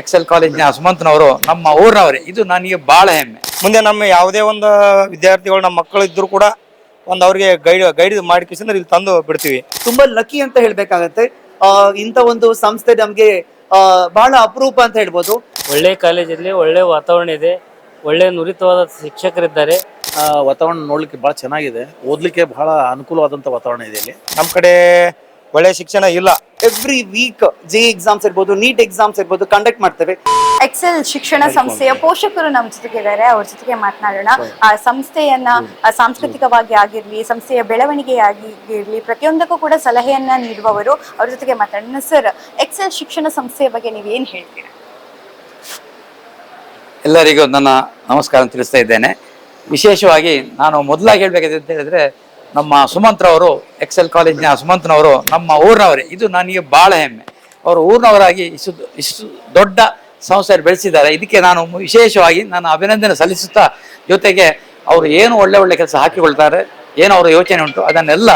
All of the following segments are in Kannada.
ಎಕ್ಸೆಲ್ ಕಾಲೇಜ್ನ ಹಸುಮಂತನವರು ನಮ್ಮ ಊರಿನವರೇ. ಇದು ನನಗೆ ಬಹಳ ಹೆಮ್ಮೆ. ಮುಂದೆ ನಮ್ಮ ಯಾವುದೇ ಒಂದು ವಿದ್ಯಾರ್ಥಿಗಳು ನಮ್ಮ ಮಕ್ಕಳು ಇದ್ರು ಕೂಡ ಒಂದು ಅವ್ರಿಗೆ ಗೈಡ್ ಗೈಡ್ ಮಾಡಿ ಇಲ್ಲಿ ತಂದು ಬಿಡ್ತೀವಿ. ತುಂಬಾ ಲಕ್ಕಿ ಅಂತ ಹೇಳ್ಬೇಕಾಗತ್ತೆ. ಆ, ಇಂಥ ಒಂದು ಸಂಸ್ಥೆ ನಮ್ಗೆ ಆ, ಬಹಳ ಅಪರೂಪ ಅಂತ ಹೇಳ್ಬೋದು. ಒಳ್ಳೆ ಕಾಲೇಜಲ್ಲಿ ಒಳ್ಳೆ ವಾತಾವರಣ ಇದೆ ಒಳ್ಳೆ ನುರಿತವಾದ ಶಿಕ್ಷಕರಿದ್ದಾರೆ. ಆ, ವಾತಾವರಣ ನೋಡ್ಲಿಕ್ಕೆ ಬಹಳ ಚೆನ್ನಾಗಿದೆ. ಓದ್ಲಿಕ್ಕೆ ಬಹಳ ಅನುಕೂಲವಾದಂತ ವಾತಾವರಣ ಇದೆ ಇಲ್ಲಿ. ನಮ್ಮ ಕಡೆ ಒಳ್ಳೆ ಶಿಕ್ಷಣ ಇಲ್ಲ. ಎವ್ರಿ ವೀಕ್ ಜಿ ಎಕ್ಸಾಮ್ಸ್ ಇರ್ಬೋದು ನೀಟ್ ಎಕ್ಸಾಮ್ಸ್ ಇರ್ಬೋದು ಕಂಡಕ್ಟ್ ಮಾಡ್ತೇವೆ. ಎಕ್ಸೆಲ್ ಶಿಕ್ಷಣ ಸಂಸ್ಥೆಯ ಪೋಷಕರು ನಮ್ಮ ಜೊತೆಗಿದ್ದಾರೆ ಅವ್ರ ಜೊತೆಗೆ ಮಾತನಾಡೋಣ. ಆ ಸಂಸ್ಥೆಯನ್ನ ಆ, ಸಾಂಸ್ಕೃತಿಕವಾಗಿ ಆಗಿರ್ಲಿ ಸಂಸ್ಥೆಯ ಬೆಳವಣಿಗೆ ಆಗಿರ್ಲಿ ಪ್ರತಿಯೊಂದಕ್ಕೂ ಕೂಡ ಸಲಹೆಯನ್ನ ನೀಡುವವರು ಅವ್ರ ಜೊತೆಗೆ ಮಾತಾಡೋಣ. ಸರ್ ಎಕ್ಸೆಲ್ ಶಿಕ್ಷಣ ಸಂಸ್ಥೆಯ ಬಗ್ಗೆ ನೀವು ಏನ್ ಹೇಳ್ತೀರಾ? ಎಲ್ಲರಿಗೂ ನನ್ನ ನಮಸ್ಕಾರ ತಿಳಿಸ್ತಾ ಇದ್ದೇನೆ. ವಿಶೇಷವಾಗಿ ನಾನು ಮೊದಲಾಗಿ ಹೇಳ್ಬೇಕಂತ ಅಂತ ಹೇಳಿದ್ರೆ ನಮ್ಮ ಸುಮಂತ್ರವರು ಎಕ್ಸೆಲ್ ಕಾಲೇಜಿನ ಸುಮಂತ್ನವರು ನಮ್ಮ ಊರಿನವರೇ. ಇದು ನನಗೆ ಭಾಳ ಹೆಮ್ಮೆ. ಅವರು ಊರಿನವರಾಗಿ ಇಷ್ಟು ಇಷ್ಟು ದೊಡ್ಡ ಸಂಸ್ಥೆಯಲ್ಲಿ ಬೆಳೆಸಿದ್ದಾರೆ. ಇದಕ್ಕೆ ನಾನು ವಿಶೇಷವಾಗಿ ನಾನು ಅಭಿನಂದನೆ ಸಲ್ಲಿಸುತ್ತಾ ಜೊತೆಗೆ ಅವರು ಏನು ಒಳ್ಳೆ ಒಳ್ಳೆ ಕೆಲಸ ಹಾಕಿಕೊಳ್ತಾರೆ ಏನು ಅವರ ಯೋಚನೆ ಉಂಟು ಅದನ್ನೆಲ್ಲ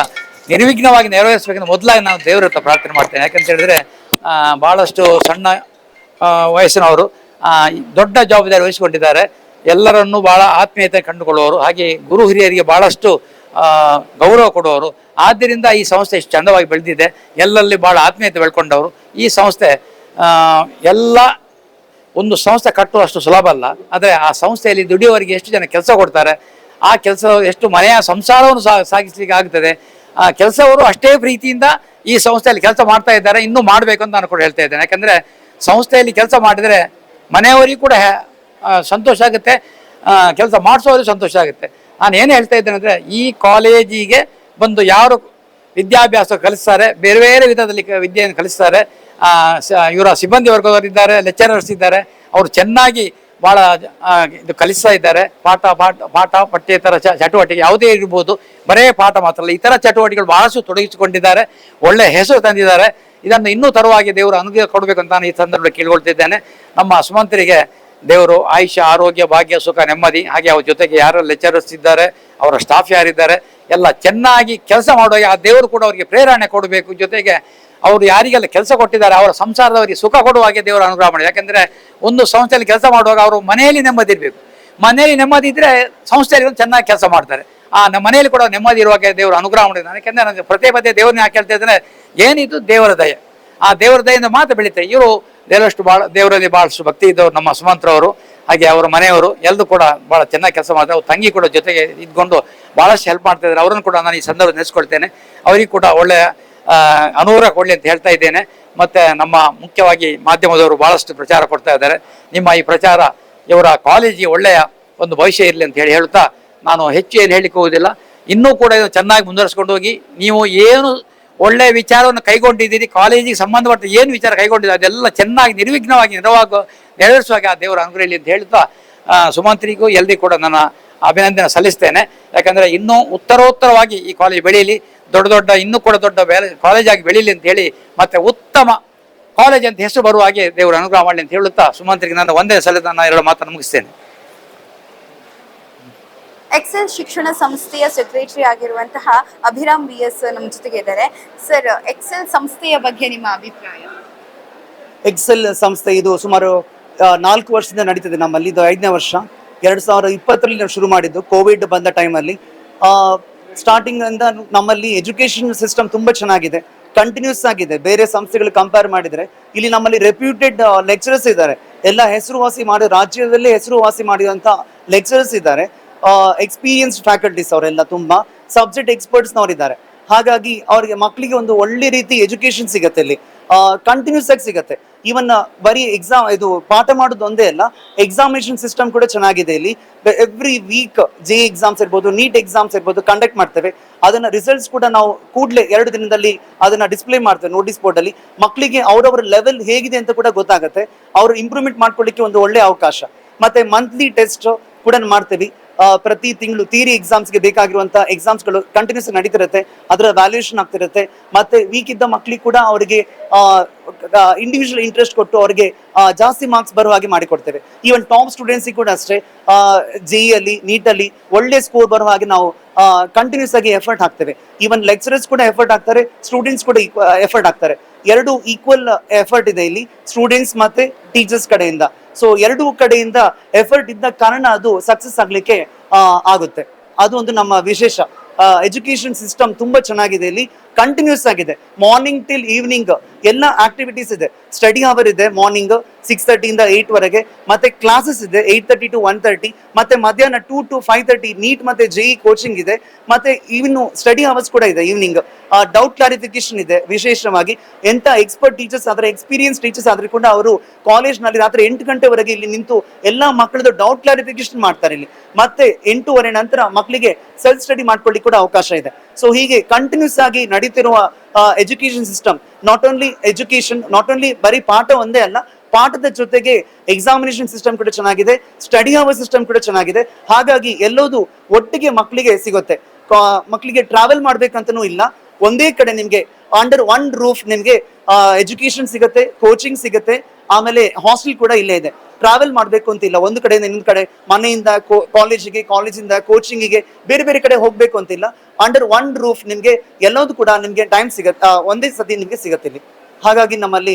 ನಿರ್ವಿಘ್ನವಾಗಿ ನೆರವೇರಿಸಬೇಕೆಂದು ಮೊದಲಾಗಿ ನಾನು ದೇವರ ಹತ್ರ ಪ್ರಾರ್ಥನೆ ಮಾಡ್ತೇನೆ. ಯಾಕಂತ ಹೇಳಿದ್ರೆ ಭಾಳಷ್ಟು ಸಣ್ಣ ವಯಸ್ಸಿನವರು ದೊಡ್ಡ ಜವಾಬ್ದಾರಿ ವಹಿಸಿಕೊಂಡಿದ್ದಾರೆ. ಎಲ್ಲರನ್ನೂ ಭಾಳ ಆತ್ಮೀಯತೆ ಕಂಡುಕೊಳ್ಳುವರು ಹಾಗೆ ಗುರು ಹಿರಿಯರಿಗೆ ಬಹಳಷ್ಟು ಆ, ಗೌರವ ಕೊಡುವವರು. ಆದ್ದರಿಂದ ಈ ಸಂಸ್ಥೆ ಇಷ್ಟು ಚಂದವಾಗಿ ಬೆಳೆದಿದೆ. ಎಲ್ಲರಲ್ಲಿ ಭಾಳ ಆತ್ಮೀಯತೆ ಬೆಳ್ಕೊಂಡವರು. ಈ ಸಂಸ್ಥೆ ಎಲ್ಲ ಒಂದು ಸಂಸ್ಥೆ ಕಟ್ಟುವಷ್ಟು ಸುಲಭ ಅಲ್ಲ. ಆದರೆ ಆ ಸಂಸ್ಥೆಯಲ್ಲಿ ದುಡಿಯುವವರಿಗೆ ಎಷ್ಟು ಜನ ಕೆಲಸ ಕೊಡ್ತಾರೆ, ಆ ಕೆಲಸ, ಎಷ್ಟು ಮನೆಯ ಸಂಸಾರವನ್ನು ಸಾಗಿಸ್ಲಿಕ್ಕೆ ಆಗ್ತದೆ. ಆ ಕೆಲಸವರು ಅಷ್ಟೇ ಪ್ರೀತಿಯಿಂದ ಈ ಸಂಸ್ಥೆಯಲ್ಲಿ ಕೆಲಸ ಮಾಡ್ತಾ ಇದ್ದಾರೆ. ಇನ್ನೂ ಮಾಡಬೇಕು ಅಂತ ನಾನು ಕೂಡ ಹೇಳ್ತಾ ಇದ್ದೇನೆ. ಯಾಕಂದರೆ ಸಂಸ್ಥೆಯಲ್ಲಿ ಕೆಲಸ ಮಾಡಿದರೆ ಮನೆಯವರಿಗೂ ಕೂಡ ಸಂತೋಷ ಆಗುತ್ತೆ. ಕೆಲಸ ಮಾಡಿಸೋರಿಗೆ ಸಂತೋಷ ಆಗುತ್ತೆ. ನಾನು ಏನು ಹೇಳ್ತಾ ಇದ್ದೇನೆ ಅಂದರೆ, ಈ ಕಾಲೇಜಿಗೆ ಬಂದು ಯಾರು ವಿದ್ಯಾಭ್ಯಾಸ ಕಲಿಸ್ತಾರೆ, ಬೇರೆ ಬೇರೆ ವಿಧದಲ್ಲಿ ವಿದ್ಯೆಯನ್ನು ಕಲಿಸ್ತಾರೆ ಇವರ ಸಿಬ್ಬಂದಿ ವರ್ಗದವರಿದ್ದಾರೆ ಲೆಕ್ಚರರ್ಸ್ ಇದ್ದಾರೆ, ಅವರು ಚೆನ್ನಾಗಿ ಭಾಳ ಇದು ಕಲಿಸ್ತಾ ಇದ್ದಾರೆ, ಪಾಠ ಪಾಠ ಪಾಠ ಪಠ್ಯೇತರ ಚಟುವಟಿಕೆ ಯಾವುದೇ ಇರ್ಬೋದು, ಬರೇ ಪಾಠ ಮಾತ್ರ ಅಲ್ಲ ಇತರ ಚಟುವಟಿಕೆಗಳು ಬಹಳಷ್ಟು ತೊಡಗಿಸಿಕೊಂಡಿದ್ದಾರೆ, ಒಳ್ಳೆ ಹೆಸರು ತಂದಿದ್ದಾರೆ, ಇದನ್ನು ಇನ್ನೂ ತರುವಾಗಿ ದೇವರು ಅನುಗ್ರಹ ಕೊಡಬೇಕು ಅಂತ ನಾನು ಈ ಸಂದರ್ಭದಲ್ಲಿ ಕೇಳ್ಕೊಳ್ತಿದ್ದೇನೆ. ನಮ್ಮ ಸುಮಂತರಿಗೆ ದೇವರು ಆಯುಷ್ಯ, ಆರೋಗ್ಯ, ಭಾಗ್ಯ, ಸುಖ, ನೆಮ್ಮದಿ, ಹಾಗೆ ಅವ್ರ ಜೊತೆಗೆ ಯಾರು ಲೆಕ್ಚರರ್ಸ್ ಇದ್ದಾರೆ ಅವರ ಸ್ಟಾಫ್ ಯಾರಿದ್ದಾರೆ, ಎಲ್ಲ ಚೆನ್ನಾಗಿ ಕೆಲಸ ಮಾಡುವಾಗ ಆ ದೇವರು ಕೂಡ ಅವರಿಗೆ ಪ್ರೇರಣೆ ಕೊಡಬೇಕು. ಜೊತೆಗೆ ಅವರು ಯಾರಿಗೆಲ್ಲ ಕೆಲಸ ಕೊಟ್ಟಿದ್ದಾರೆ, ಅವರ ಸಂಸಾರದವರಿಗೆ ಸುಖ ಕೊಡುವ ಹಾಗೆ ದೇವರು ಅನುಗ್ರಹ ಮಾಡಿ. ಯಾಕೆಂದ್ರೆ ಒಂದು ಸಂಸ್ಥೆಯಲ್ಲಿ ಕೆಲಸ ಮಾಡುವಾಗ ಅವರು ಮನೆಯಲ್ಲಿ ನೆಮ್ಮದಿ ಇರಬೇಕು. ಮನೆಯಲ್ಲಿ ನೆಮ್ಮದಿ ಇದ್ರೆ ಸಂಸ್ಥೆಯಲ್ಲಿ ಚೆನ್ನಾಗಿ ಕೆಲಸ ಮಾಡ್ತಾರೆ. ಆ ನಮ್ಮ ಮನೆಯಲ್ಲಿ ಕೂಡ ನೆಮ್ಮದಿ ಇರುವಾಗ ದೇವರು ಅನುಗ್ರಹ ಮಾಡಿದ್ದಾನೆ ಯಾಕೆಂದ್ರೆ ನನಗೆ ಪ್ರತಿ ಪದೇ ದೇವರನ್ನ ಯಾಕೆ ಹೇಳ್ತಾ ಇದ್ರೆ ಏನಿದು ದೇವರ ದಯೆ? ಆ ದೇವರ ದಯೆಯಿಂದ ಮಾತ್ರ ಬೆಳೀತಾರೆ. ಇವರು ದೇವರಷ್ಟು ಭಾಳ ದೇವರಲ್ಲಿ ಬಹಳಷ್ಟು ಭಕ್ತಿ ಇದ್ದವರು ನಮ್ಮ ಸುಮಂತ್ರವರು ಹಾಗೆ ಅವರ ಮನೆಯವರು ಎಲ್ಲರೂ ಕೂಡ ಬಹಳ ಚೆನ್ನಾಗಿ ಕೆಲಸ ಮಾಡ್ತಾರೆ. ಅವ್ರ ತಂಗಿ ಕೂಡ ಜೊತೆಗೆ ಇದ್ಕೊಂಡು ಬಹಳಷ್ಟು ಹೆಲ್ಪ್ ಮಾಡ್ತಾ ಇದ್ದಾರೆ ಅವರನ್ನು ಕೂಡ ನಾನು ಈ ಸಂದರ್ಭ ನೆನೆಸ್ಕೊಳ್ತೇನೆ. ಅವರಿಗೆ ಕೂಡ ಒಳ್ಳೆಯ ಅನುಗ್ರಹ ಕೊಡಲಿ ಅಂತ ಹೇಳ್ತಾ ಇದ್ದೇನೆ. ಮತ್ತು ನಮ್ಮ ಮುಖ್ಯವಾಗಿ ಮಾಧ್ಯಮದವರು ಭಾಳಷ್ಟು ಪ್ರಚಾರ ಕೊಡ್ತಾ ಇದ್ದಾರೆ. ನಿಮ್ಮ ಈ ಪ್ರಚಾರ ಇವರ ಕಾಲೇಜಿಗೆ ಒಳ್ಳೆಯ ಒಂದು ಭವಿಷ್ಯ ಇರಲಿ ಅಂತ ಹೇಳಿ ಹೇಳ್ತಾ ನಾನು ಹೆಚ್ಚು ಏನು ಹೇಳಲಿಕ್ಕೆ ಇನ್ನೂ ಕೂಡ ಇದನ್ನು ಚೆನ್ನಾಗಿ ಮುಂದುವರಿಸ್ಕೊಂಡು ಹೋಗಿ, ನೀವು ಏನು ಒಳ್ಳೆಯ ವಿಚಾರವನ್ನು ಕೈಗೊಂಡಿದ್ದೀರಿ, ಕಾಲೇಜಿಗೆ ಸಂಬಂಧಪಟ್ಟ ಏನು ವಿಚಾರ ಕೈಗೊಂಡಿದ್ದೀರಿ ಅದೆಲ್ಲ ಚೆನ್ನಾಗಿ ನಿರ್ವಿಘ್ನವಾಗಿ ನೆರವಾಗೋ ನೆರವೇರಿಸುವಾಗ ಆ ದೇವರ ಅನುಗ್ರಹಲಿ ಅಂತ ಹೇಳ್ತಾ ಸುಮಂತ್ರಿಗೂ ಎಲ್ರಿಗೂ ಕೂಡ ನನ್ನ ಅಭಿನಂದನೆ ಸಲ್ಲಿಸ್ತೇನೆ. ಯಾಕಂದರೆ ಇನ್ನೂ ಉತ್ತರೋತ್ತರವಾಗಿ ಈ ಕಾಲೇಜ್ ಬೆಳೀಲಿ ದೊಡ್ಡ ದೊಡ್ಡ, ಇನ್ನೂ ಕೂಡ ದೊಡ್ಡ ಕಾಲೇಜಾಗಿ ಬೆಳೀಲಿ ಅಂತ ಹೇಳಿ ಮತ್ತೆ ಉತ್ತಮ ಕಾಲೇಜ್ ಅಂತ ಹೆಸರು ಬರುವ ಹಾಗೆ ದೇವರು ಅನುಗ್ರಹ ಮಾಡಲಿ ಅಂತ ಹೇಳುತ್ತಾ ಸುಮಂತ್ರಿಗೆ ನನ್ನ ಒಂದೇ ಸಲ ನಾನು ಎರಡು ಮಾತನ್ನು ಮುಗಿಸ್ತೇನೆ. ಎಕ್ಸೆಲ್ ಶಿಕ್ಷಣ ಸಂಸ್ಥೆಯ ಸೆಕ್ರೆಟರಿ ಆಗಿರುವಂತಹ ಅಭಿರಾಮ್ ಬಿ ಎಸ್ ನಮ್ಮ ಜೊತೆಗೆ ಇದ್ದಾರೆ. ಸರ್ ಎಕ್ಸೆಲ್ ಸಂಸ್ಥೆಯ ಬಗ್ಗೆ ನಿಮ್ಮ ಅಭಿಪ್ರಾಯ? ಎಕ್ಸೆಲ್ ಸಂಸ್ಥೆ ಇದು ಸುಮಾರು ನಾಲ್ಕು ವರ್ಷದಿಂದ ನಡೀತದೆ ನಮ್ಮಲ್ಲಿ. ಇದು ಐದನೇ ವರ್ಷ. ಎರಡು ಸಾವಿರದ ಇಪ್ಪತ್ತರಲ್ಲಿ ನಾವು ಶುರು ಮಾಡಿದ್ದು ಕೋವಿಡ್ ಬಂದ ಟೈಮಲ್ಲಿ ಸ್ಟಾರ್ಟಿಂಗ್ ಇಂದ ನಮ್ಮಲ್ಲಿ ಎಜುಕೇಷನ್ ಸಿಸ್ಟಮ್ ತುಂಬ ಚೆನ್ನಾಗಿದೆ. ಕಂಟಿನ್ಯೂಸ್ ಆಗಿದೆ. ಬೇರೆ ಸಂಸ್ಥೆಗಳು ಕಂಪೇರ್ ಮಾಡಿದರೆ, ಇಲ್ಲಿ ನಮ್ಮಲ್ಲಿ ರೆಪ್ಯೂಟೆಡ್ ಲೆಕ್ಚರರ್ಸ್ ಇದ್ದಾರೆ. ಎಲ್ಲ ಹೆಸರುವಾಸಿ ಮಾಡಿ, ರಾಜ್ಯದಲ್ಲೇ ಹೆಸರುವಾಸಿ ಮಾಡಿದಂಥ ಲೆಕ್ಚರರ್ಸ್ ಇದ್ದಾರೆ. ಎಕ್ಸ್ಪೀರಿಯನ್ಸ್ಡ್ ಫ್ಯಾಕಲ್ಟೀಸ್ ಅವರೆಲ್ಲ ತುಂಬಾ ಸಬ್ಜೆಕ್ಟ್ ಎಕ್ಸ್ಪರ್ಟ್ಸ್ನವರಿದ್ದಾರೆ ಹಾಗಾಗಿ ಅವರಿಗೆ ಮಕ್ಕಳಿಗೆ ಒಂದು ಒಳ್ಳೆ ರೀತಿ ಎಜುಕೇಶನ್ ಸಿಗತ್ತೆ ಇಲ್ಲಿ. ಕಂಟಿನ್ಯೂಸ್ ಆಗಿ ಸಿಗತ್ತೆ. ಈವನ್ ಬರೀ ಎಕ್ಸಾಮ್ ಇದು ಪಾಠ ಮಾಡೋದು ಒಂದೇ ಅಲ್ಲ ಎಕ್ಸಾಮಿನೇಷನ್ ಸಿಸ್ಟಮ್ ಕೂಡ ಚೆನ್ನಾಗಿದೆ ಇಲ್ಲಿ. ಎವ್ರಿ ವೀಕ್ ಜೆ ಎಕ್ಸಾಮ್ಸ್ ಇರ್ಬೋದು ನೀಟ್ ಎಕ್ಸಾಮ್ಸ್ ಇರ್ಬೋದು ಕಂಡಕ್ಟ್ ಮಾಡ್ತೇವೆ. ಅದನ್ನ ರಿಸಲ್ಟ್ಸ್ ಕೂಡ ನಾವು ಕೂಡಲೇ ಎರಡು ದಿನದಲ್ಲಿ ಅದನ್ನ ಡಿಸ್ಪ್ಲೇ ಮಾಡ್ತೇವೆ ನೋಟಿಸ್ ಬೋರ್ಡ್ ಅಲ್ಲಿ. ಮಕ್ಕಳಿಗೆ ಅವರವರ ಲೆವೆಲ್ ಹೇಗಿದೆ ಅಂತ ಕೂಡ ಗೊತ್ತಾಗುತ್ತೆ. ಅವರು ಇಂಪ್ರೂವ್ಮೆಂಟ್ ಮಾಡ್ಕೊಳ್ಳಿಕ್ಕೆ ಒಂದು ಒಳ್ಳೆ ಅವಕಾಶ. ಮತ್ತೆ ಮಂತ್ಲಿ ಟೆಸ್ಟ್ ಕೂಡ ಮಾಡ್ತೇವೆ. ಪ್ರತಿ ತಿಂಗಳು ಥಿಯರಿ ಎಕ್ಸಾಮ್ಸ್ಗೆ ಬೇಕಾಗಿರುವಂತ ಎಕ್ಸಾಮ್ಸ್ಗಳು ಕಂಟಿನ್ಯೂಸ್ ನಡೀತಿರುತ್ತೆ. ಅದರ ವ್ಯಾಲ್ಯೂಯೇಷನ್ ಆಗ್ತಿರುತ್ತೆ. ಮತ್ತೆ ವೀಕ್ ಇದ್ದ ಮಕ್ಕಳಿಗೆ ಕೂಡ ಅವರಿಗೆ ಇಂಡಿವಿಜುವಲ್ ಇಂಟ್ರೆಸ್ಟ್ ಕೊಟ್ಟು ಅವರಿಗೆ ಜಾಸ್ತಿ ಮಾರ್ಕ್ಸ್ ಬರುವ ಹಾಗೆ ಮಾಡಿಕೊಡ್ತೇವೆ. ಈವನ್ ಟಾಪ್ ಸ್ಟೂಡೆಂಟ್ಸ್ ಕೂಡ ಅಷ್ಟೇ. ಜೆ ಅಲ್ಲಿ ನೀಟಲ್ಲಿ ಒಳ್ಳೆ ಸ್ಕೋರ್ ಬರುವ ಹಾಗೆ ನಾವು ಕಂಟಿನ್ಯೂಸ್ ಆಗಿ ಎಫರ್ಟ್ ಹಾಕ್ತೇವೆ. ಈವನ್ ಲೆಕ್ಚರರ್ಸ್ ಕೂಡ ಎಫರ್ಟ್ ಹಾಕ್ತಾರೆ ಸ್ಟೂಡೆಂಟ್ಸ್ ಕೂಡ ಎಫರ್ಟ್ ಹಾಕ್ತಾರೆ. ಎರಡು ಈಕ್ವಲ್ ಎಫರ್ಟ್ ಇದೆ ಇಲ್ಲಿ ಸ್ಟೂಡೆಂಟ್ಸ್ ಮತ್ತೆ ಟೀಚರ್ಸ್ ಕಡೆಯಿಂದ. ಸೊ ಎರಡು ಕಡೆಯಿಂದ ಎಫರ್ಟ್ ಇದ್ದ ಕಾರಣ ಅದು ಸಕ್ಸಸ್ ಆಗ್ಲಿಕ್ಕೆ ಆಗುತ್ತೆ. ಅದು ಒಂದು ನಮ್ಮ ವಿಶೇಷ. ಎಜುಕೇಶನ್ ಸಿಸ್ಟಮ್ ತುಂಬಾ ಚೆನ್ನಾಗಿದೆ ಇಲ್ಲಿ. ಕಂಟಿನ್ಯೂಸ್ ಆಗಿದೆ. ಮಾರ್ನಿಂಗ್ ಟಿಲ್ ಈವ್ನಿಂಗ್ ಎಲ್ಲ ಆಕ್ಟಿವಿಟೀಸ್ ಇದೆ. ಸ್ಟಡಿ ಅವರ್ ಇದೆ ಮಾರ್ನಿಂಗ್ ಸಿಕ್ಸ್ ತರ್ಟಿಯಿಂದ ಏಟ್ ವರೆಗೆ. ಮತ್ತೆ ಕ್ಲಾಸಸ್ ಇದೆ eight thirty to one thirty ಮತ್ತೆ ಮಧ್ಯಾಹ್ನ two to five thirty NEET ಮತ್ತೆ ಜೆಇ ಕೋಚಿಂಗ್ ಇದೆ. ಮತ್ತೆ ಇವನು ಸ್ಟಡಿ ಅವರ್ಸ್ ಕೂಡ ಇದೆ ಈವ್ನಿಂಗ್ ಡೌಟ್ ಕ್ಲಾರಿಫಿಕೇಶನ್ ಇದೆ ವಿಶೇಷವಾಗಿ. ಎಂತ ಎಕ್ಸ್ಪರ್ಟ್ ಟೀಚರ್ಸ್ ಆದರೆ ಎಕ್ಸ್ಪೀರಿಯನ್ಸ್ ಟೀಚರ್ಸ್ ಆದರೆ ಕೂಡ ಅವರು ಕಾಲೇಜ್ನಲ್ಲಿ ರಾತ್ರಿ ಎಂಟು ಗಂಟೆವರೆಗೆ ಇಲ್ಲಿ ನಿಂತು ಎಲ್ಲ ಮಕ್ಕಳದ್ದು ಡೌಟ್ ಕ್ಲಾರಿಫಿಕೇಶನ್ ಮಾಡ್ತಾರೆ ಇಲ್ಲಿ. ಮತ್ತೆ ಎಂಟೂವರೆ ನಂತರ ಮಕ್ಕಳಿಗೆ ಸೆಲ್ಫ್ ಸ್ಟಡಿ ಮಾಡ್ಕೊಳ್ಳಿಕ್ಕೆ ಕೂಡ ಅವಕಾಶ ಇದೆ. ಸೊ ಹೀಗೆ ಕಂಟಿನ್ಯೂಸ್ ಆಗಿ ನಡೀತಿರುವ education system not only education not only ಬರೀ ಪಾಠ ಒಂದೇ ಅಲ್ಲ, ಪಾಠದ ಜೊತೆಗೆ ಎಕ್ಸಾಮಿನೇಷನ್ ಸಿಸ್ಟಮ್ ಕೂಡ ಚೆನ್ನಾಗಿದೆ ಸ್ಟಡಿ ಅವರ್ ಸಿಸ್ಟಮ್ ಕೂಡ ಚೆನ್ನಾಗಿದೆ. ಹಾಗಾಗಿ ಎಲ್ಲೋದು ಒಟ್ಟಿಗೆ ಮಕ್ಕಳಿಗೆ ಸಿಗುತ್ತೆ. ಮಕ್ಕಳಿಗೆ ಟ್ರಾವೆಲ್ ಮಾಡ್ಬೇಕಂತನೂ ಇಲ್ಲ. ಒಂದೇ ಕಡೆ ನಿಮ್ಗೆ ಅಂಡರ್ ಒನ್ ರೂಫ್ ನಿಮ್ಗೆ ಎಜುಕೇಶನ್ ಸಿಗುತ್ತೆ ಕೋಚಿಂಗ್ ಸಿಗುತ್ತೆ. ಆಮೇಲೆ ಹಾಸ್ಟೆಲ್ ಕೂಡ ಇಲ್ಲೇ ಇದೆ. ಟ್ರಾವೆಲ್ ಮಾಡ್ಬೇಕು ಅಂತಿಲ್ಲ ಒಂದು ಕಡೆಯಿಂದ ಇನ್ನೊಂದು ಕಡೆ ಮನೆಯಿಂದ ಕಾಲೇಜಿಗೆ ಕಾಲೇಜಿಂದ ಕೋಚಿಂಗಿಗೆ ಬೇರೆ ಬೇರೆ ಕಡೆ ಹೋಗ್ಬೇಕು ಅಂತಿಲ್ಲ ಅಂಡರ್ ಒನ್ ರೂಫ್ ನಿಮ್ಗೆ ಎಲ್ಲೋದು ಕೂಡ ನಿಮ್ಗೆ ಟೈಮ್ ಸಿಗತ್ತೆ ಒಂದೇ ಸತಿ ನಿಮ್ಗೆ ಸಿಗತ್ತೆ ಇಲ್ಲಿ. ಹಾಗಾಗಿ ನಮ್ಮಲ್ಲಿ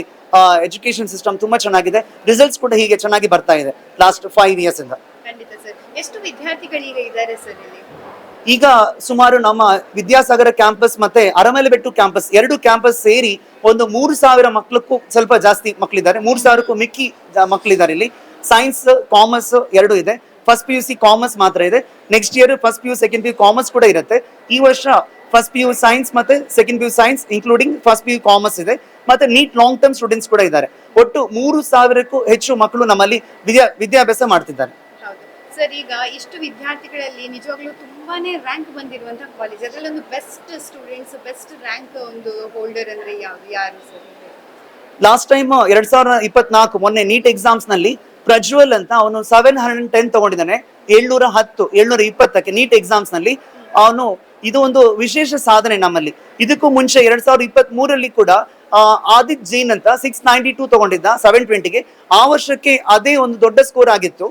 ಎಜುಕೇಶನ್ ಸಿಸ್ಟಮ್ ತುಂಬಾ ಚೆನ್ನಾಗಿದೆ. ರಿಸಲ್ಟ್ಸ್ ಕೂಡ ಹೀಗೆ ಚೆನ್ನಾಗಿ ಬರ್ತಾ ಇದೆ ಲಾಸ್ಟ್ ಫೈವ್ ಇಯರ್ಸ್ ಇಂದ. ಎಷ್ಟು ಈಗ ಇದ್ದಾರೆ ಸರ್ ಇಲ್ಲಿ? ಈಗ ಸುಮಾರು ನಮ್ಮ ವಿದ್ಯಾಸಾಗರ ಕ್ಯಾಂಪಸ್ ಮತ್ತೆ ಅರಮಲೆಬೆಟ್ಟು ಕ್ಯಾಂಪಸ್ ಎರಡು ಕ್ಯಾಂಪಸ್ ಸೇರಿ ಒಂದು ಮೂರು ಸಾವಿರ ಮಕ್ಕಳಕ್ಕೂ ಸ್ವಲ್ಪ ಜಾಸ್ತಿ ಮಕ್ಕಳಿದ್ದಾರೆ ಮೂರು ಸಾವಿರಕ್ಕೂ ಮಿಕ್ಕಿ ಮಕ್ಕಳಿದ್ದಾರೆ ಇಲ್ಲಿ. ಸೈನ್ಸ್ ಕಾಮರ್ಸ್ ಎರಡು ಇದೆ. First P U C commerce ಮಾತ್ರ ಇದೆ. Next year first P U second P U commerce ಕೂಡ ಇರುತ್ತೆ. ಈ ವರ್ಷ ಫಸ್ಟ್ ಪಿ ಯು ಸೈನ್ಸ್ ಮತ್ತೆ second P U science including first P U commerce ಇದೆ. ಮತ್ತೆ ನೀಟ್ ಲಾಂಗ್ ಟರ್ಮ್ ಸ್ಟೂಡೆಂಟ್ಸ್ ಕೂಡ ಇದ್ದಾರೆ. ಒಟ್ಟು ಮೂರು ಸಾವಿರಕ್ಕೂ ಹೆಚ್ಚು ಮಕ್ಕಳು ನಮ್ಮಲ್ಲಿ ವಿದ್ಯಾ ವಿದ್ಯಾಭ್ಯಾಸ ಮಾಡ್ತಿದ್ದಾರೆ. ಸರ್ ಈಗ ಇಷ್ಟು ವಿದ್ಯಾರ್ಥಿಗಳಲ್ಲಿ ನಿಜವಾಗ್ಲೂ ತುಂಬಾನೇ ರ್ಯಾಂಕ್ ಬಂದಿರುವಂತಹ ಕಾಲೇಜ್ ಅದರಲ್ಲಿ ಒಂದು ಬೆಸ್ಟ್ ಸ್ಟೂಡೆಂಟ್ಸ್ ಬೆಸ್ಟ್ ರ್ಯಾಂಕ್ ಒಂದು ಹೋಲ್ಡರ್ ಅಂದ್ರೆ ಯಾರು ಸರ್? ಲಾಸ್ಟ್ ಟೈಮ್ ಎರಡ್ ಸಾವಿರದ ಇಪ್ಪತ್ನಾಲ್ಕು ಮೊನ್ನೆ ನೀಟ್ ಎಕ್ಸಾಮ್ಸ್ನಲ್ಲಿ ಪ್ರಜ್ವಲ್ ಅಂತ ಅವನು ಸೆವೆನ್ ಹಂಡ್ರೆಡ್ ಟೆನ್ ತಗೊಂಡಿದ್ದಾನೆ. ಏಳ್ನೂರ ಹತ್ತು, ಏಳ್ನೂರ ಇಪ್ಪತ್ತಕ್ಕೆ ನೀಟ್ ಎಕ್ಸಾಮ್ಸ್ನಲ್ಲಿ ಅವನು ಇದು ಒಂದು ವಿಶೇಷ ಸಾಧನೆ ನಮ್ಮಲ್ಲಿ. ಇದಕ್ಕೂ ಮುಂಚೆ ಎರಡ್ ಸಾವಿರದ ಇಪ್ಪತ್ತ್ ಮೂರಲ್ಲಿ ಕೂಡ ಆದಿತ್ ಜೈನ್ ಅಂತ ಸಿಕ್ಸ್ ನೈಂಟಿ ಟೂ ತಗೊಂಡಿದ್ದ ಸೆವೆನ್ ಟ್ವೆಂಟಿಗೆ ಆ ವರ್ಷಕ್ಕೆ ಅದೇ ಒಂದು ದೊಡ್ಡ ಸ್ಕೋರ್ ಆಗಿತ್ತು.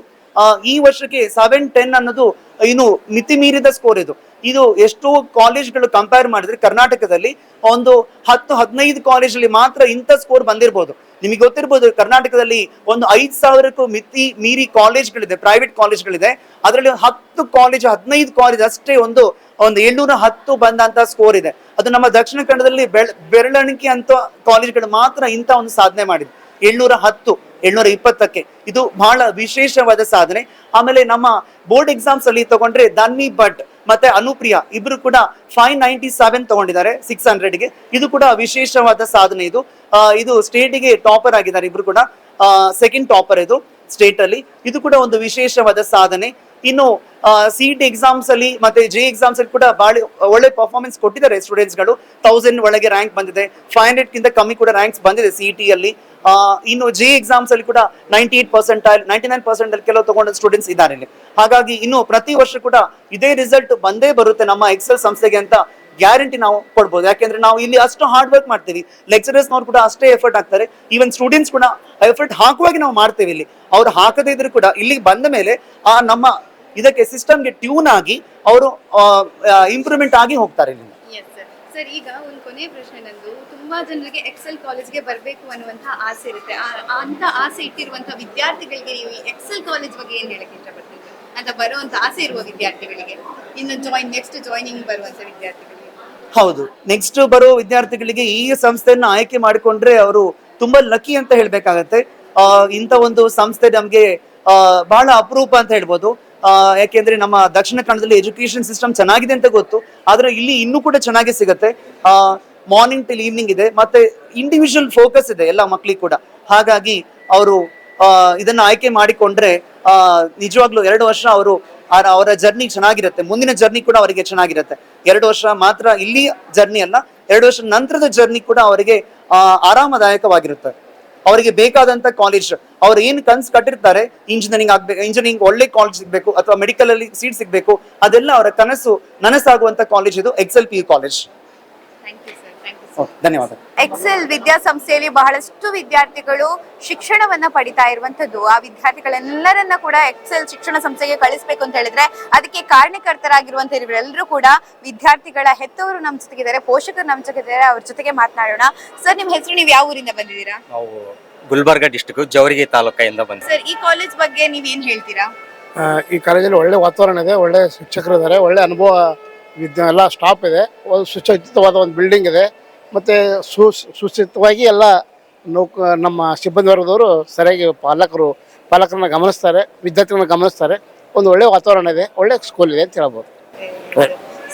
ಈ ವರ್ಷಕ್ಕೆ ಸೆವೆನ್ ಟೆನ್ ಅನ್ನೋದು, ಇನ್ನು ಮಿತಿ ಮೀರಿದ ಸ್ಕೋರ್ ಇದು. ಇದು ಎಷ್ಟೋ ಕಾಲೇಜ್ಗಳು ಕಂಪೇರ್ ಮಾಡಿದ್ರೆ ಕರ್ನಾಟಕದಲ್ಲಿ ಒಂದು ಹತ್ತು, ಹದಿನೈದು ಕಾಲೇಜಲ್ಲಿ ಮಾತ್ರ ಇಂಥ ಸ್ಕೋರ್ ಬಂದಿರಬಹುದು ನಿಮಗೆ ಗೊತ್ತಿರ್ಬೋದು, ಕರ್ನಾಟಕದಲ್ಲಿ ಒಂದು ಐದು ಸಾವಿರಕ್ಕೂ ಮಿತಿ ಮೀರಿ ಕಾಲೇಜ್ಗಳಿದೆ ಪ್ರೈವೇಟ್ ಕಾಲೇಜ್ಗಳಿದೆ ಅದರಲ್ಲಿ ಹತ್ತು ಕಾಲೇಜ್ ಹದಿನೈದು ಕಾಲೇಜ್ ಅಷ್ಟೇ ಒಂದು ಒಂದು ಏಳ್ನೂರ ಹತ್ತು ಬಂದಂತ ಸ್ಕೋರ್ ಇದೆ. ಅದು ನಮ್ಮ ದಕ್ಷಿಣ ಕನ್ನಡದಲ್ಲಿ ಬೆಳ ಬೆರಳಿಕೆ ಅಂತ ಕಾಲೇಜ್ಗಳು ಮಾತ್ರ ಇಂಥ ಒಂದು ಸಾಧನೆ ಮಾಡಿದೆ. ಏಳ್ನೂರ ಹತ್ತು. ಏಳ್ನೂರ ಇಪ್ಪತ್ತಕ್ಕೆ ಇದು ಬಹಳ ವಿಶೇಷವಾದ ಸಾಧನೆ. ಆಮೇಲೆ ನಮ್ಮ ಬೋರ್ಡ್ ಎಕ್ಸಾಮ್ಸ್ ಅಲ್ಲಿ ತಗೊಂಡ್ರೆ ಧನ್ವಿ ಭಟ್ ಮತ್ತೆ ಅನುಪ್ರಿಯಾ ಇಬ್ರು ಕೂಡ ಫೈವ್ ನೈಂಟಿ ಸೆವೆನ್ ತಗೊಂಡಿದ್ದಾರೆ ಸಿಕ್ಸ್ ಹಂಡ್ರೆಡ್ಗೆ ಇದು ಕೂಡ ವಿಶೇಷವಾದ ಸಾಧನೆ ಇದು. ಇದು ಸ್ಟೇಟಿಗೆ ಟಾಪರ್ ಆಗಿದ್ದಾರೆ ಇಬ್ರು ಕೂಡ. ಸೆಕೆಂಡ್ ಟಾಪರ್ ಇದು ಸ್ಟೇಟ್ ಅಲ್ಲಿ. ಇದು ಕೂಡ ಒಂದು ವಿಶೇಷವಾದ ಸಾಧನೆ. ಇನ್ನು ಸಿ ಟಿ ಎಕ್ಸಾಮ್ಸ್ ಅಲ್ಲಿ ಮತ್ತೆ ಜೆ ಎಕ್ಸಾಮ್ಸ್ ಅಲ್ಲಿ ಕೂಡ ಬಹಳ ಒಳ್ಳೆ ಪರ್ಫಾರ್ಮೆನ್ಸ್ ಕೊಟ್ಟಿದ್ದಾರೆ ಸ್ಟೂಡೆಂಟ್ಸ್ಗಳು. ತೌಸಂಡ್ ಒಳಗೆ ರ್ಯಾಂಕ್ ಬಂದಿದೆ. ಫೈವ್ ಹಂಡ್ರೆಡ್ ಕಿಂತ ಕಮ್ಮಿ ಕೂಡ ರ್ಯಾಂಕ್ಸ್ ಬಂದಿದೆ ಸಿ ಟಿ ಅಲ್ಲಿ. ಆ, ಇನ್ನು ಜೆ ಎಕ್ಸಾಮ್ಸ್ ಅಲ್ಲಿ ಕೂಡ ninety eight percent ninety nine percent ಅಲ್ಲಿ ಕೆಲವು ತಗೊಂಡ ಸ್ಟೂಡೆಂಟ್ಸ್ ಇದ್ದಾರೆ ಇಲ್ಲಿ. ಹಾಗಾಗಿ ಇನ್ನು ಪ್ರತಿ ವರ್ಷ ಕೂಡ ಇದೇ ರಿಸಲ್ಟ್ ಬಂದೇ ಬರುತ್ತೆ ನಮ್ಮ ಎಕ್ಸೆಲ್ ಸಂಸ್ಥೆಗೆ ಅಂತ ಗ್ಯಾರಂಟಿ ನಾವು ಕೊಡ್ಬೋದು. ಯಾಕೆಂದ್ರೆ ನಾವು ಇಲ್ಲಿ ಅಷ್ಟು ಹಾರ್ಡ್ ವರ್ಕ್ ಮಾಡ್ತೀವಿ. ಲೆಕ್ಚರರ್ಸ್ ನವ್ರು ಕೂಡ ಅಷ್ಟೇ ಎಫರ್ಟ್ ಹಾಕ್ತಾರೆ. ಈವನ್ ಸ್ಟೂಡೆಂಟ್ಸ್ ಕೂಡ ಎಫರ್ಟ್ ಹಾಕುವಾಗಿ ನಾವು ಮಾಡ್ತೇವೆ ಇಲ್ಲಿ. ಅವ್ರು ಹಾಕದೇ ಇದ್ರು ಕೂಡ ಇಲ್ಲಿಗೆ ಬಂದ ಮೇಲೆ ಆ ನಮ್ಮ ಇದಕ್ಕೆ ಸಿಸ್ಟಮ್ಗೆ ಟ್ಯೂನ್ ಆಗಿ ಅವರು ಇಂಪ್ರೂವ್ಮೆಂಟ್ ಆಗಿ ಹೋಗ್ತಾರೆ ಇಲ್ಲಿಂದ. ಸರ್ ಈಗ ಒಂದು ಕೊನೆಯ ಪ್ರಶ್ನೆ ನಂದು. ತುಂಬಾ ಜನರಿಗೆ ಎಕ್ಸೆಲ್ ಕಾಲೇಜ್ಗೆ ಬರಬೇಕು ಅನ್ನುವಂತಹ ಆಸೆ ಇರುತ್ತೆ. ಅಂತ ಆಸೆ ಇಟ್ಟಿರುವಂತಹ ವಿದ್ಯಾರ್ಥಿಗಳಿಗೆ ನೀವು ಎಕ್ಸೆಲ್ ಕಾಲೇಜ್ ಬಗ್ಗೆ ಏನ್ ಹೇಳಕ್ ಇಷ್ಟಪಡ್ತೀವಿ ಅಂತ ಬರುವಂತ ಆಸೆ ಇರುವ ವಿದ್ಯಾರ್ಥಿಗಳಿಗೆ. ಇನ್ನು ಜಾಯಿನ್ ನೆಕ್ಸ್ಟ್ ಜಾಯಿನಿಂಗ್ ಬರುವಂತ ವಿದ್ಯಾರ್ಥಿಗಳಿಗೆ. ಹೌದು. ನೆಕ್ಸ್ಟ್ ಬರೋ ವಿದ್ಯಾರ್ಥಿಗಳಿಗೆ ಈ ಸಂಸ್ಥೆಯನ್ನು ಆಯ್ಕೆ ಮಾಡಿಕೊಂಡ್ರೆ ಅವರು ತುಂಬಾ ಲಕ್ಕಿ ಅಂತ ಹೇಳ್ಬೇಕಾಗತ್ತೆ. ಇಂಥ ಒಂದು ಸಂಸ್ಥೆ ನಮ್ಗೆ ಬಹಳ ಅಪರೂಪ ಅಂತ ಹೇಳ್ಬೋದು. ಯಾಕೆಂದ್ರೆ ನಮ್ಮ ದಕ್ಷಿಣ ಕನ್ನಡದಲ್ಲಿ ಎಜುಕೇಶನ್ ಸಿಸ್ಟಮ್ ಚೆನ್ನಾಗಿದೆ ಅಂತ ಗೊತ್ತು, ಆದ್ರೆ ಇಲ್ಲಿ ಇನ್ನೂ ಕೂಡ ಚೆನ್ನಾಗಿ ಸಿಗತ್ತೆ. ಮಾರ್ನಿಂಗ್ ಟಿಲ್ ಈವ್ನಿಂಗ್ ಇದೆ, ಮತ್ತೆ ಇಂಡಿವಿಜುವಲ್ ಫೋಕಸ್ ಇದೆ ಎಲ್ಲ ಮಕ್ಳಿಗೆ ಕೂಡ. ಹಾಗಾಗಿ ಅವರು ಇದನ್ನ ಆಯ್ಕೆ ಮಾಡಿಕೊಂಡ್ರೆ ನಿಜವಾಗ್ಲೂ ಎರಡು ವರ್ಷ ಅವರು ಅವರ ಜರ್ನಿ ಚೆನ್ನಾಗಿರುತ್ತೆ. ಮುಂದಿನ ಜರ್ನಿ ಕೂಡ ಅವರಿಗೆ ಚೆನ್ನಾಗಿರುತ್ತೆ. ಎರಡು ವರ್ಷ ಮಾತ್ರ ಇಲ್ಲಿ ಜರ್ನಿ ಅಲ್ಲ, ಎರಡು ವರ್ಷ ನಂತರದ ಜರ್ನಿ ಕೂಡ ಅವರಿಗೆ ಆರಾಮದಾಯಕವಾಗಿರುತ್ತೆ. ಅವರಿಗೆ ಬೇಕಾದಂತ ಕಾಲೇಜ್ ಅವ್ರು ಏನ್ ಕನ್ಸ್ ಕಟ್ಟಿರ್ತಾರೆ ಇಂಜಿನಿಯರಿಂಗ್ ಆಗ್ಬೇಕು ಇಂಜಿನಿಯರಿಂಗ್ ಒಳ್ಳೆ ಕಾಲೇಜ್ ಸಿಗ್ಬೇಕು ಅಥವಾ ಮೆಡಿಕಲ್ ಅಲ್ಲಿ ಸೀಟ್ ಸಿಗ್ಬೇಕು, ಅದೆಲ್ಲ ಅವರ ಕನಸು, ನನಸಾಗುವಂತ ಕಾಲೇಜ್ ಇದು ಎಕ್ಸೆಲ್ ಪಿ ಯು ಕಾಲೇಜ್ ಧನ್ಯವಾದ. ಎಕ್ಸೆಲ್ ವಿದ್ಯಾಸಂಸ್ಥೆಯಲ್ಲಿ ಬಹಳಷ್ಟು ವಿದ್ಯಾರ್ಥಿಗಳು ಶಿಕ್ಷಣವನ್ನ ಪಡಿತಾ ಇರುವಂತದ್ದು ಆ ವಿದ್ಯಾರ್ಥಿಗಳೆಲ್ಲರನ್ನ ಕೂಡ ಎಕ್ಸೆಲ್ ಶಿಕ್ಷಣ ಸಂಸ್ಥೆಗೆ ಕಳಿಸ್ಬೇಕು ಅಂತ ಹೇಳಿದ್ರೆ ಅದಕ್ಕೆ ಕಾರಣಕರ್ತರಾಗಿರುವಂತ ಇವರೆಲ್ಲರೂ ಕೂಡ ವಿದ್ಯಾರ್ಥಿಗಳ ಹೆತ್ತವರು ನಮ್ ಜೊತೆಗಿದ್ದಾರೆ ಪೋಷಕರು ನಮ್ ಜೊತೆಗಿದ್ದಾರೆ ಅವ್ರ ಜೊತೆಗೆ ಮಾತನಾಡೋಣ. ಸರ್ ನಿಮ್ ಹೆಸರು ನೀವು ಯಾವ ಊರಿಂದ ಬಂದಿದ್ದೀರಾ? ನಾವು ಗುಲ್ಬರ್ಗ ಡಿಸ್ಟಿಕ್ ಜವರಿಗೆ ತಾಲೂಕಿಂದ ಬಂದ ಸರ್ ಈ ಕಾಲೇಜ್ ಬಗ್ಗೆ ನೀವ್ ಏನ್ ಹೇಳ್ತೀರಾ? ಆ, ಈ ಕಾಲೇಜಲ್ಲಿ ಒಳ್ಳೆ ವಾತಾವರಣ ಇದೆ ಒಳ್ಳೆ ಶಿಕ್ಷಕರು ಇದ್ದಾರೆ ಒಳ್ಳೆ ಅನುಭವ ವಿದ್ಯಾ ಎಲ್ಲ ಸ್ಟಾಫ್ ಇದೆ. ಒಂದು ಸುಸಜ್ಜಿತವಾದ ಒಂದು ಬಿಲ್ಡಿಂಗ್ ಇದೆ. ಮತ್ತು ಸು ಸುಸ್ಥಿತವಾಗಿ ಎಲ್ಲ ನೌಕ ನಮ್ಮ ಸಿಬ್ಬಂದಿ ವರ್ಗದವರು ಸರಿಯಾಗಿ ಪಾಲಕರು ಪಾಲಕರನ್ನ ಗಮನಿಸ್ತಾರೆ ವಿದ್ಯಾರ್ಥಿಗಳನ್ನ ಗಮನಿಸ್ತಾರೆ. ಒಂದು ಒಳ್ಳೆ ವಾತಾವರಣ ಇದೆ ಒಳ್ಳೆ ಸ್ಕೂಲ್ ಇದೆ ಅಂತ ಹೇಳ್ಬೋದು.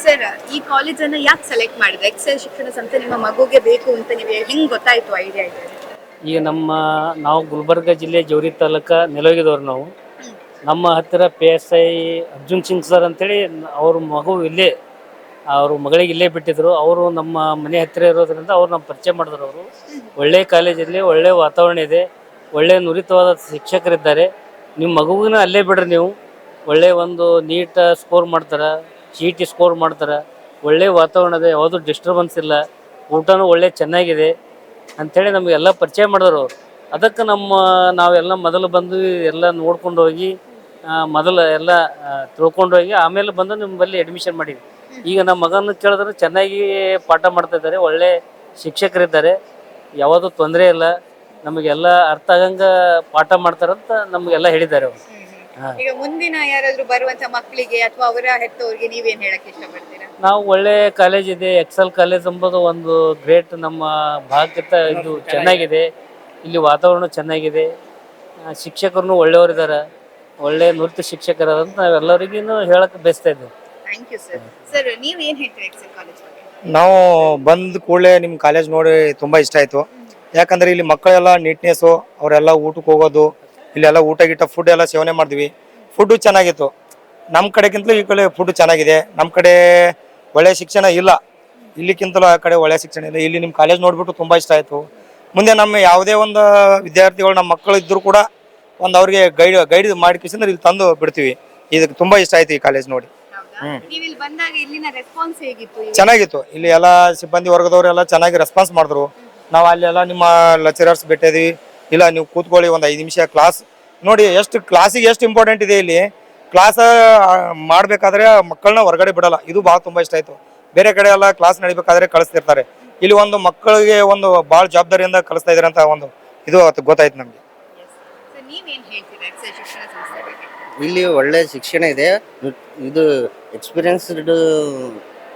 ಸರ್ ಈ ಕಾಲೇಜನ್ನು ಯಾಕೆ ಸೆಲೆಕ್ಟ್ ಮಾಡಿದೆ ಎಕ್ಸೆಲ್ ಶಿಕ್ಷಣ ಸಂಸ್ಥೆ ನಿಮ್ಮ ಮಗುಗೆ ಬೇಕು ಅಂತ ನೀವು ಹೆಂಗ್ ಗೊತ್ತಾಯಿತು ಐಡಿಯಾ ಇದೆ? ಈಗ ನಮ್ಮ ನಾವು ಗುಲ್ಬರ್ಗ ಜಿಲ್ಲೆ ಜೌರಿ ತಾಲೂಕ ನೆಲೋಗಿದವ್ರು ನಾವು. ನಮ್ಮ ಹತ್ತಿರ P S I Arjun Singh sir ಅಂತೇಳಿ ಅವ್ರ ಮಗು ಇಲ್ಲೇ ಅವ್ರ ಮಗಳಿಗೆ ಇಲ್ಲೇ ಬಿಟ್ಟಿದ್ರು. ಅವರು ನಮ್ಮ ಮನೆ ಹತ್ತಿರ ಇರೋದ್ರಿಂದ ಅವ್ರು ನಮ್ಮ ಪರಿಚಯ ಮಾಡಿದ್ರು ಅವರು. ಒಳ್ಳೆ ಕಾಲೇಜಲ್ಲಿ ಒಳ್ಳೆ ವಾತಾವರಣ ಇದೆ. ಒಳ್ಳೆ ನುರಿತವಾದ ಶಿಕ್ಷಕರಿದ್ದಾರೆ. ನಿಮ್ಮ ಮಗುವಿನ ಅಲ್ಲೇ ಬಿಡ್ರಿ ನೀವು. ಒಳ್ಳೆ ಒಂದು ನೀಟ್ ಸ್ಕೋರ್ ಮಾಡ್ತಾರೆ, ಚೀಟಿ ಸ್ಕೋರ್ ಮಾಡ್ತಾರೆ. ಒಳ್ಳೆ ವಾತಾವರಣ ಇದೆ. ಯಾವುದು ಡಿಸ್ಟರ್ಬೆನ್ಸ್ ಇಲ್ಲ. ಊಟನೂ ಒಳ್ಳೆ ಚೆನ್ನಾಗಿದೆ ಅಂಥೇಳಿ ನಮಗೆಲ್ಲ ಪರಿಚಯ ಮಾಡಿದ್ರು ಅವರು. ಅದಕ್ಕೆ ನಮ್ಮ, ನಾವೆಲ್ಲ ಮೊದಲು ಬಂದು ಎಲ್ಲ ನೋಡ್ಕೊಂಡು ಹೋಗಿ ಮೊದಲು ಎಲ್ಲ ತಿಳ್ಕೊಂಡು ಹೋಗಿ ಆಮೇಲೆ ಬಂದು ನಿಮ್ಮಲ್ಲಿ ಅಡ್ಮಿಷನ್ ಮಾಡಿದ್ವಿ. ಈಗ ನಮ್ಮ ಮಗನ ಕೇಳಿದ್ರೆ ಚೆನ್ನಾಗಿ ಪಾಠ ಮಾಡ್ತಾ ಇದ್ದಾರೆ ಒಳ್ಳೆ ಶಿಕ್ಷಕರಿದ್ದಾರೆ. ಯಾವುದೂ ತೊಂದರೆ ಇಲ್ಲ. ನಮಗೆಲ್ಲ ಅರ್ಥ ಆಗಂಗ ಪಾಠ ಮಾಡ್ತಾರಂತ ನಮಗೆಲ್ಲ ಹೇಳಿದ್ದಾರೆ ಅವರು. ಹಾ. ಈಗ ಮುಂದಿನ ಯಾರಾದ್ರೂ ಬರುವಂತ ಮಕ್ಕಳಿಗೆ ಅಥವಾ ಅವರ ಹೆತ್ತವರಿಗೆ ನೀವೇನ್ ಹೇಳಕ್ ಇಷ್ಟಪಡ್ತೀರಾ? ನಾವು ಒಳ್ಳೆ ಕಾಲೇಜ್ ಇದೆ. ಎಕ್ಸೆಲ್ ಕಾಲೇಜ್ ಎಂಬುದು ಒಂದು ಗ್ರೇಟ್ ನಮ್ಮ ಭಾಗಕ್ಕಿಂತ ಇದು ಚೆನ್ನಾಗಿದೆ. ಇಲ್ಲಿ ವಾತಾವರಣ ಚೆನ್ನಾಗಿದೆ. ಶಿಕ್ಷಕರುನು ಶಿಕ್ಷಕರು ಒಳ್ಳೆಯವರಿದ್ದಾರೆ. ಒಳ್ಳೆ ನೃತ್ಯ ಶಿಕ್ಷಕರಾದಂತ ನಾವೆಲ್ಲರಿಗೂ ಹೇಳಕ್ಕೆ ಬಯಸ್ತಾ ಇದ್ದೇವೆ. ಥ್ಯಾಂಕ್ ಯು ಸರ್ ಸರ್ ನೀವು ಹೇಳ್ತೀರಾ ನಾವು ಬಂದ ಕೂಡಲೇ ನಿಮ್ಮ ಕಾಲೇಜ್ ನೋಡಿ ತುಂಬಾ ಇಷ್ಟ ಆಯ್ತು. ಯಾಕಂದ್ರೆ ಇಲ್ಲಿ ಮಕ್ಕಳೆಲ್ಲ ನೀಟ್ನೆಸ್ಸು ಅವರೆಲ್ಲ ಊಟಕ್ಕೆ ಹೋಗೋದು, ಇಲ್ಲೆಲ್ಲ ಊಟ ಗೀಟ ಫುಡ್ ಎಲ್ಲ ಸೇವನೆ ಮಾಡಿದ್ವಿ. ಫುಡ್ಡು ಚೆನ್ನಾಗಿತ್ತು. ನಮ್ಮ ಕಡೆಗಿಂತಲೂ ಈ ಕಡೆ ಫುಡ್ ಚೆನ್ನಾಗಿದೆ. ನಮ್ಮ ಕಡೆ ಒಳ್ಳೆಯ ಶಿಕ್ಷಣ ಇಲ್ಲ. ಇಲ್ಲಿಕ್ಕಿಂತಲೂ ಆ ಕಡೆ ಒಳ್ಳೆಯ ಶಿಕ್ಷಣ ಇಲ್ಲ. ಇಲ್ಲಿ ನಿಮ್ಮ ಕಾಲೇಜ್ ನೋಡಿಬಿಟ್ಟು ತುಂಬಾ ಇಷ್ಟ ಆಯ್ತು. ಮುಂದೆ ನಮ್ಮ ಯಾವುದೇ ಒಂದು ವಿದ್ಯಾರ್ಥಿಗಳು, ನಮ್ಮ ಮಕ್ಕಳು ಇದ್ದರೂ ಕೂಡ ಒಂದು ಅವ್ರಿಗೆ ಗೈಡ್ ಗೈಡ್ ಮಾಡಿಕಿಸಿದ್ರೆ ಇಲ್ಲಿ ತಂದು ಬಿಡ್ತೀವಿ. ಇದಕ್ಕೆ ತುಂಬಾ ಇಷ್ಟ ಆಯ್ತು ಈ ಕಾಲೇಜ್ ನೋಡಿ. ನೀವ್ ಇಲ್ಲಿ ಬಂದಾಗ ಇಲ್ಲಿನ ರೆಸ್ಪಾನ್ಸ್ ಹೇಗಿತ್ತು ಚೆನ್ನಾಗಿತ್ತು. ಇಲ್ಲಿ ಎಲ್ಲ ಸಿಬ್ಬಂದಿ ವರ್ಗದವರೆಲ್ಲ ಚೆನ್ನಾಗಿ ರೆಸ್ಪಾನ್ಸ್ ಮಾಡಿದ್ರು. ನಾವು ಅಲ್ಲೆಲ್ಲ ನಿಮ್ಮ ಲೆಕ್ಚರರ್ಸ್ ಬಿಟ್ಟಿದ್ವಿ ಇಲ್ಲ ನೀವು ಕೂತ್ಕೊಳ್ಳಿ ಒಂದು ಐದು ನಿಮಿಷ ಕ್ಲಾಸ್ ನೋಡಿ ಎಷ್ಟು ಕ್ಲಾಸಿಗೆ ಎಷ್ಟು ಇಂಪಾರ್ಟೆಂಟ್ ಇದೆ ಇಲ್ಲಿ. ಕ್ಲಾಸ್ ಮಾಡಬೇಕಾದ್ರೆ ಮಕ್ಕಳನ್ನ ಹೊರಗಡೆ ಬಿಡಲ್ಲ. ಇದು ಭಾಳ ತುಂಬ ಇಷ್ಟ ಆಯ್ತು. ಬೇರೆ ಕಡೆ ಎಲ್ಲ ಕ್ಲಾಸ್ ನಡಿಬೇಕಾದ್ರೆ ಕಳಿಸ್ತಿರ್ತಾರೆ. ಇಲ್ಲಿ ಒಂದು ಮಕ್ಕಳಿಗೆ ಒಂದು ಭಾಳ ಜವಾಬ್ದಾರಿಯಿಂದ ಕಳಿಸ್ತಾ ಇದಾರೆ ಅಂತ ಒಂದು ಇದು ಗೊತ್ತಾಯ್ತು ನಮಗೆ ಸರ್ ನೀವೇನ್ ಹೇಳ್ತೀರಾ ಎಕ್ಸೆಲ್ ಶಿಕ್ಷಣ ಸಂಸ್ಥೆ ಬಗ್ಗೆ ಇಲ್ಲಿ ಒಳ್ಳೆ ಶಿಕ್ಷಣ ಇದೆ. ಇದು ಎಕ್ಸ್ಪೀರಿಯನ್ಸ್ಡ್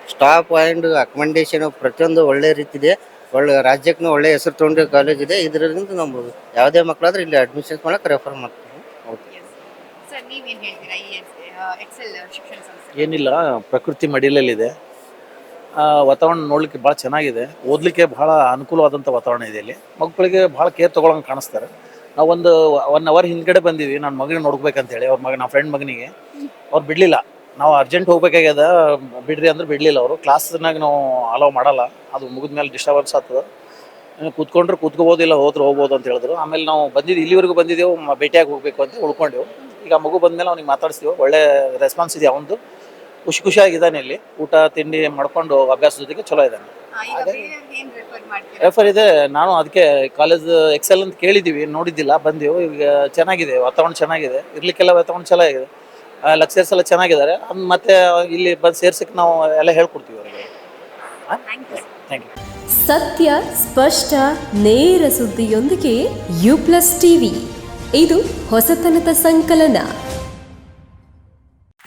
ಸ್ಟಾಫ್ ಆ್ಯಂಡ್ ಅಕಮಂಡೇಶನ್ ಪ್ರತಿಯೊಂದು ಒಳ್ಳೆ ರೀತಿ ಇದೆ ಒಳ್ಳೆ ರಾಜ್ಯಕ್ಕೂ ಒಳ್ಳೆ ಹೆಸರು ತೊಗೊಂಡಿರೋ ಕಾಲೇಜ್ ಇದೆ. ಇದರಿಂದ ನಮ್ಮ ಯಾವುದೇ ಮಕ್ಕಳಾದ್ರೂ ಇಲ್ಲಿ ಅಡ್ಮಿಷನ್ ಮಾಡಕ್ಕೆ ರೆಫರ್ ಮಾಡ್ತೀವಿ. ಸರ್ ನೀವೇನ್ ಹೇಳ್ತೀರಾ? ಈ ಎಕ್ಸೆಲ್ ಶಿಕ್ಷಣ ಸಂಸ್ಥೆ? ಏನಿಲ್ಲ ಪ್ರಕೃತಿ ಮಡಿಲಲ್ಲಿದೆ. ಆ, ವಾತಾವರಣ ನೋಡ್ಲಿಕ್ಕೆ ಭಾಳ ಚೆನ್ನಾಗಿದೆ. ಓದಲಿಕ್ಕೆ ಭಾಳ ಅನುಕೂಲವಾದಂಥ ವಾತಾವರಣ ಇದೆ ಇಲ್ಲಿ. ಮಕ್ಕಳಿಗೆ ಭಾಳ ಕೇರ್ ತೊಗೊಳಂಗೆ ಕಾಣಿಸ್ತಾರೆ. ನಾವು ಒಂದು ಒನ್ ಅವರ್ ಹಿಂದ್ಗಡೆ ಬಂದೀವಿ ನನ್ನ ಮಗನಿಗೆ ನೋಡ್ಬೇಕಂತೇಳಿ ಅವ್ರ ಮಗ ನಮ್ಮ ಫ್ರೆಂಡ್ ಮಗನಿಗೆ. ಅವ್ರು ಬಿಡಲಿಲ್ಲ. ನಾವು ಅರ್ಜೆಂಟ್ ಹೋಗ್ಬೇಕಾಗ್ಯದ. ಬಿಡ್ರಿ ಅಂದ್ರೆ ಬಿಡಲಿಲ್ಲ ಅವರು. ಕ್ಲಾಸ್ನಾಗ ನಾವು ಅಲೋ ಮಾಡಲ್ಲ. ಅದು ಮುಗಿದ ಮೇಲೆ ಡಿಸ್ಟರ್ಬೆನ್ಸ್ ಆಗ್ತದೆ. ಕುತ್ಕೊಂಡ್ರೆ ಕೂತ್ಕೋಬೋದಿಲ್ಲ, ಹೋದ್ರೆ ಹೋಗ್ಬೋದು ಅಂತ ಹೇಳಿದ್ರು. ಆಮೇಲೆ ನಾವು ಬಂದಿದ್ದು ಇಲ್ಲಿವರೆಗೂ ಬಂದಿದ್ದೆವು. ಭೇಟಿಯಾಗಿ ಹೋಗ್ಬೇಕು ಅಂತ ಉಳ್ಕೊಂಡೆವು. ಈಗ ಮಗು ಬಂದಮೇಲೆ ಅವ್ನಿಗೆ ಮಾತಾಡಿಸ್ತೀವಿ? ಒಳ್ಳೆ ರೆಸ್ಪಾನ್ಸ್ ಇದೆ ಅವನದು? ಖುಷಿ ಖುಷಿಯಾಗಿದ್ದಾನೆ ಇಲ್ಲಿ. ಊಟ, ತಿಂಡಿ ಮಾಡ್ಕೊಂಡು ಅಭ್ಯಾಸ ಜೊತೆಗೆ ಚಲೋ ಇದ್ದಾನೆ ಆ, ಈಗ ಬೇರೆಯವ್ರಿಗೆ ಏನ್ ರೆಫರ್ ಮಾಡ್ತೀರಾ? ರೆಫರ್ ಇದೆ ನಾನು ಅದಕ್ಕೆ ಕಾಲೇಜ್ ಎಕ್ಸೆಲ್ ಅಂತ ಕೇಳಿದ್ದೀವಿ ನೋಡಿದ್ದಿಲ್ಲ ಬಂದೆವು ಈಗ ಚೆನ್ನಾಗಿದೆ ವಾತಾವರಣ ಚೆನ್ನಾಗಿದೆ ಇರ್ಲಿಕ್ಕೆಲ್ಲ ವಾತಾವರಣ ಚೆನ್ನಾಗಿದೆ. ಲೆಕ್ಚರ್ಸ್ ಎಲ್ಲ ಚೆನ್ನಾಗಿದ್ದಾರೆ ಅದ್ ಮತ್ತೆ ಇಲ್ಲಿ ಬಂದು ಸೇರ್ಸಕ್ಕೆ ನಾವು ಎಲ್ಲ ಹೇಳ್ಕೊಡ್ತೀವಿ ಅವರಿಗೆ. ಥ್ಯಾಂಕ್ ಯು ಥ್ಯಾಂಕ್ ಯು ಸತ್ಯ ಸ್ಪಷ್ಟ ನೇರ ಸುದ್ದಿಯೊಂದಿಗೆ ಯು ಪ್ಲಸ್ ಟಿವಿ ಇದು ಹೊಸತನದ ಸಂಕಲನ.